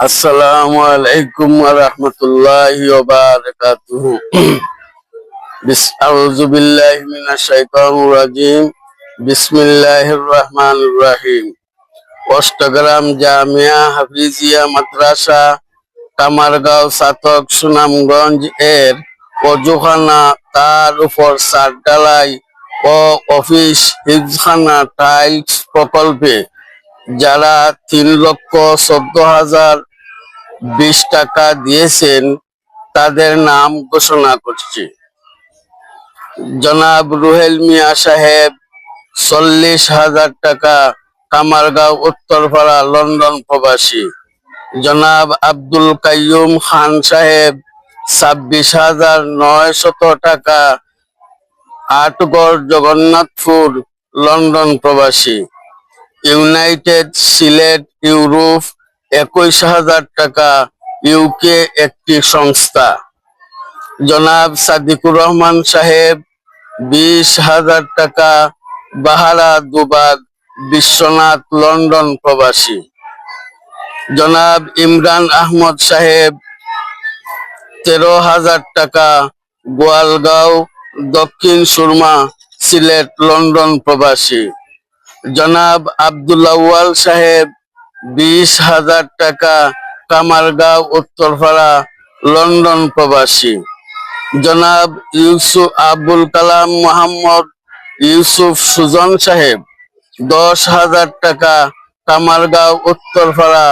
আসসালামু আলাইকুম ওয়া রাহমাতুল্লাহি ওয়া বারাকাতুহু। আউযু বিল্লাহি মিনাশ শাইতানির রাজিম। বিসমিল্লাহির রহমানির রহিম। অষ্টগ্রাম জামিয়া হাফিজিয়া মাদ্রাসা, কামারগাঁও, সাতক, সুনামগঞ্জ এর অজুখানা তার উপর সার ঢালাই ও অফিস হিজখানা টাইলস প্রকল্পে যারা তিন লক্ষ চোদ্দ হাজার বিশ টাকা দিয়েছেন, তাদের নাম ঘোষণা করছি। জনাব রুহেল মিয়া সাহেব, চল্লিশ হাজার টাকা কামারগাঁও, উত্তরপাড়া, লন্ডন প্রবাসী। জনাব আব্দুল কাইয়ুম খান সাহেব, ছাব্বিশ হাজার নয় শত টাকা আটগড় জগন্নাথপুর, লন্ডন প্রবাসী। ইউনাইটেড সিলেট, ইউরোপ একুশ হাজার টাকা ইউকে একটি সংস্থা। জনাব সাদিকুর রহমান সাহেব, বিশ হাজার টাকা বাহারা দুবাগ বিশ্বনাথ, লন্ডন প্রবাসী। জনাব ইমরান আহমদ সাহেব, তেরো হাজার টাকা গোয়ালগাঁও, দক্ষিণ সুরমা, সিলেট, লন্ডন প্রবাসী। জনাব আব্দুল্লাওয়াল সাহেব বিশ হাজার টাকা কামারগাঁও, উত্তরপাড়া, লন্ডন প্রবাসী। জনাব ইউসুফ আবুল কালাম মোহাম্মদ ইউসুফ সুজন সাহেব, দশ হাজার টাকা কামারগাঁও, উত্তরপাড়া,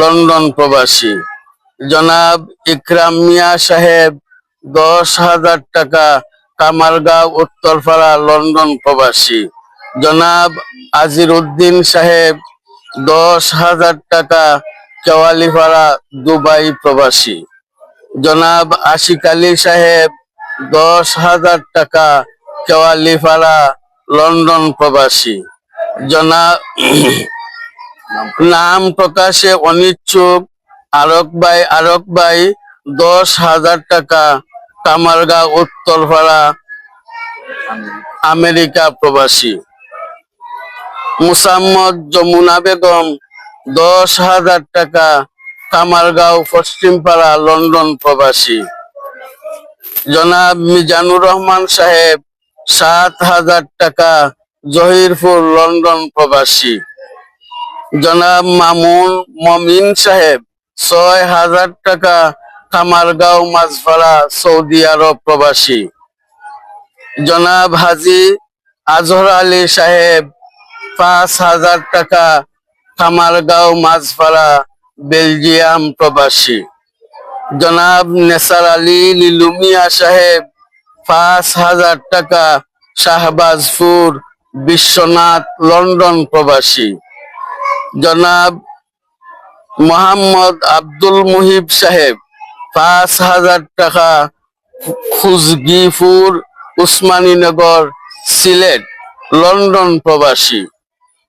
লন্ডন প্রবাসী। জনাব ইকরাম মিয়া সাহেব, দশ হাজার টাকা কামারগাঁও, উত্তরপাড়া, লন্ডন প্রবাসী। জনাব আজির উদ্দিন সাহেব দশ হাজার টাকা কেওয়ালিপাড়া, দুবাই প্রবাসী। জনাব আশিক আলী সাহেব, দশ হাজার টাকা কেওয়ালিপাড়া, লন্ডন প্রবাসী। জনাব, নাম প্রকাশে অনিচ্ছুক, আরক ভাই আরক ভাই, দশ হাজার টাকা কামারগাঁও, উত্তরপাড়া, আমেরিকা প্রবাসী। মুসাম্মদ যমুনা বেগম, দশ হাজার টাকা কামারগাঁও পশ্চিমপাড়া, লন্ডন প্রবাসী। জনাব মিজানুর রহমান সাহেব, সাত হাজার টাকা জহিরপুর, লন্ডন প্রবাসী। জনাব মামুন মমিন সাহেব, ছয় হাজার টাকা কামারগাঁও মাঝপাড়া সৌদি আরব প্রবাসী। জনাব হাজি আজহর আলী সাহেব পাঁচ হাজার টাকা কামারগাঁও মাঝপাড়া বেলজিয়াম প্রবাসী। জনাব নেসার আলী লিলুমিয়া সাহেব, পাঁচ হাজার টাকা শাহবাজপুর বিশ্বনাথ, লন্ডন প্রবাসী। জনাব মোহাম্মদ আব্দুল মুহিব সাহেব, পাঁচ হাজার টাকা খুজগিপুর, উসমানীনগর, সিলেট, লন্ডন প্রবাসী।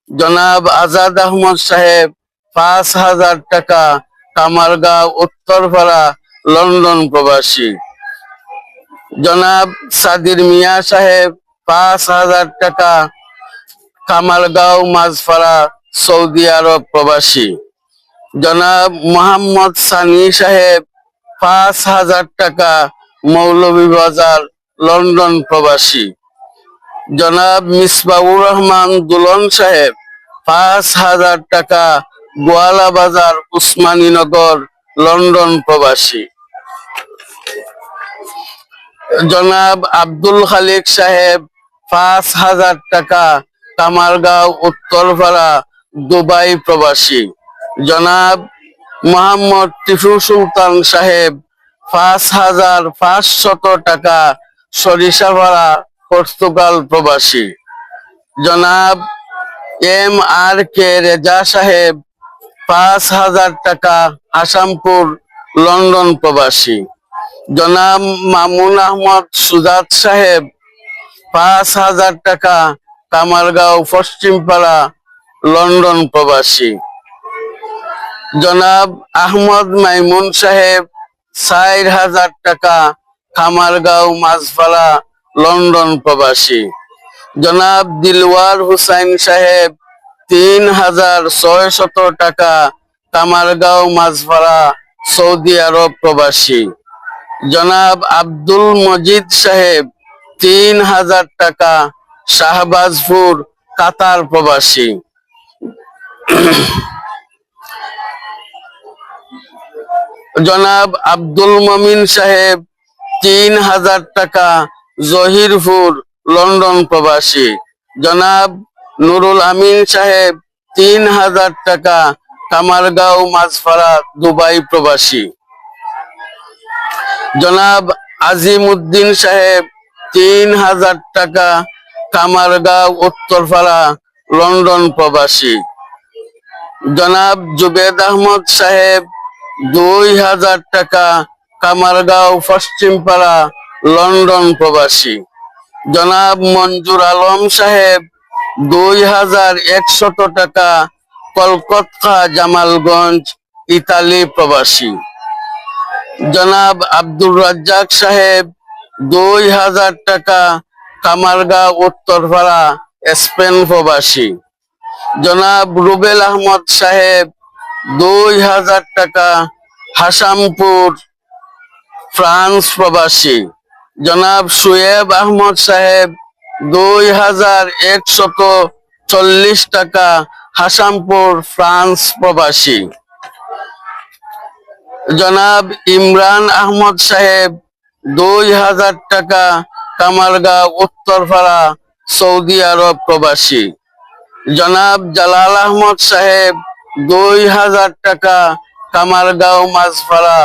জনাব আজাদ আহমদ সাহেব, পাঁচ হাজার টাকা কামারগাঁও, উত্তরপাড়া, লন্ডন প্রবাসী। জনাব সাদির মিয়া সাহেব, পাঁচ হাজার টাকা কামারগাঁও, মাঝপাড়া, সৌদি আরব প্রবাসী। জনাব মোহাম্মদ সানি সাহেব, পাঁচ হাজার টাকা মৌলভীবাজার লন্ডন প্রবাসী। জনাব মিসবাউর রহমান দুলন সাহেব পাঁচ হাজার টাকা গোয়ালা বাজার উসমানীনগর, লন্ডন প্রবাসী। জনাব আব্দুল খালিক সাহেব, পাঁচ হাজার টাকা কামারগাঁও, উত্তরপাড়া, দুবাই প্রবাসী। জনাব মোহাম্মদ টিফু সুলতান সাহেব, পাঁচ হাজার পাঁচশত টাকা সরিষাপাড়া, পর্তুগাল প্রবাসী। জনাব এম আর কে রেজা সাহেব পাঁচ হাজার টাকা আসামপুর, লন্ডন প্রবাসী। জনাব মামুন আহমদ সুজাত সাহেব পাঁচ হাজার টাকা কামারগাঁও, পশ্চিমপাড়া, লন্ডন প্রবাসী। জনাব আহমদ মাইমুন সাহেব চার হাজার টাকা খামারগাঁও মাঝপাড়া লন্ডন প্রবাসী। জনাব দিলওয়ার হুসাইন সাহেব, তিন হাজার ছয় শত টাকা কামারগাঁও মাঝপাড়া সৌদি আরব প্রবাসী। জনাব আব্দুল মজিদ সাহেব, তিন হাজার টাকা শাহবাজপুর, কাতার প্রবাসী। জনাব আব্দুল মমিন সাহেব, তিন হাজার টাকা জহিরপুর লন্ডন প্রবাসী। জনাব নুরুল আমিন সাহেব, তিন হাজার টাকা কামারগাঁও মাঝপাড়া দুবাই প্রবাসী। জনাব আজিম উদ্দিন সাহেব, তিন হাজার টাকা কামারগাঁও, উত্তরপাড়া, লন্ডন প্রবাসী। জনাব জুবেদ আহমদ সাহেব, দুই হাজার টাকা কামারগাঁও, পশ্চিমপাড়া, লন্ডন প্রবাসী। জনাব মঞ্জুর আলম সাহেব, দুই হাজার একশত টাকা কলকাতা জামালগঞ্জ, ইতালি প্রবাসী। জনাব আব্দুর রাজ্জাক সাহেব, দুই হাজার টাকা কামারগাঁও উত্তরপাড়া, স্পেন প্রবাসী। জনাব রুবেল আহমদ সাহেব, দুই হাজার টাকা হাসামপুর, ফ্রান্স প্রবাসী। জনাব সুয়েব আহমদ সাহেব, দুই হাজার একশত চল্লিশ টাকা হাসামপুর ফ্রান্স প্রবাসী। জনাব ইমরান আহমদ সাহেব, দুই হাজার টাকা কামারগাঁও উত্তরপাড়া, সৌদি আরব প্রবাসী। জনাব জালাল আহমদ সাহেব, দুই হাজার টাকা কামারগাঁও মাঝপাড়া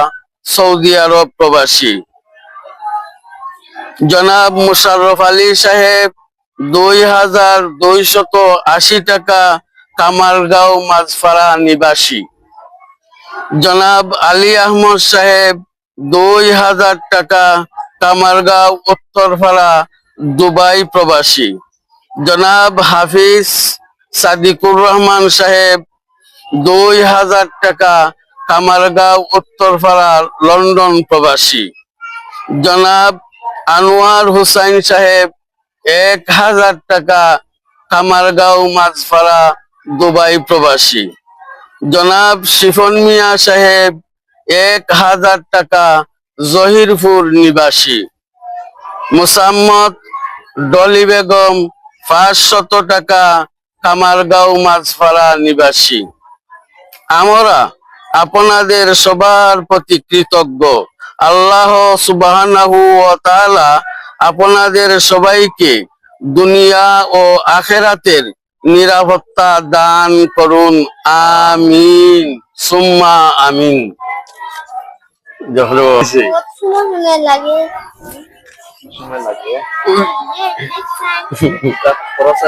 সৌদি আরব প্রবাসী। জনাব মুশাররফ আলী সাহেব, দুই হাজার দুইশত আশি টাকা কামারগাঁও মাঝপাড়া নিবাসী। জনাব আলী আহমদ সাহেব, দুই হাজার টাকা কামারগাঁও উত্তরপাড়া, দুবাই প্রবাসী। জনাব হাফিজ সাদিকুর রহমান সাহেব, দুই হাজার টাকা কামারগাঁও উত্তরপাড়া, লন্ডন প্রবাসী। জনাব আনোয়ার হুসাইন সাহেব এক হাজার টাকা কামারগাঁও মাঝপাড়া দুবাই প্রবাসী। জনাব শিফন মিয়া সাহেব এক হাজার টাকা জহিরপুর নিবাসী। মুসাম্মদ ডলি বেগম পাঁচশত টাকা কামারগাঁও মাঝপাড়া নিবাসী। আমরা আপনাদের সবার প্রতি কৃতজ্ঞ। আল্লাহ সুবাহ আপনাদের সবাইকে দুনিয়া ও আখেরাতের নিরাপত্তা দান করুন। আমিন। সুম্মা আমিন। লাগে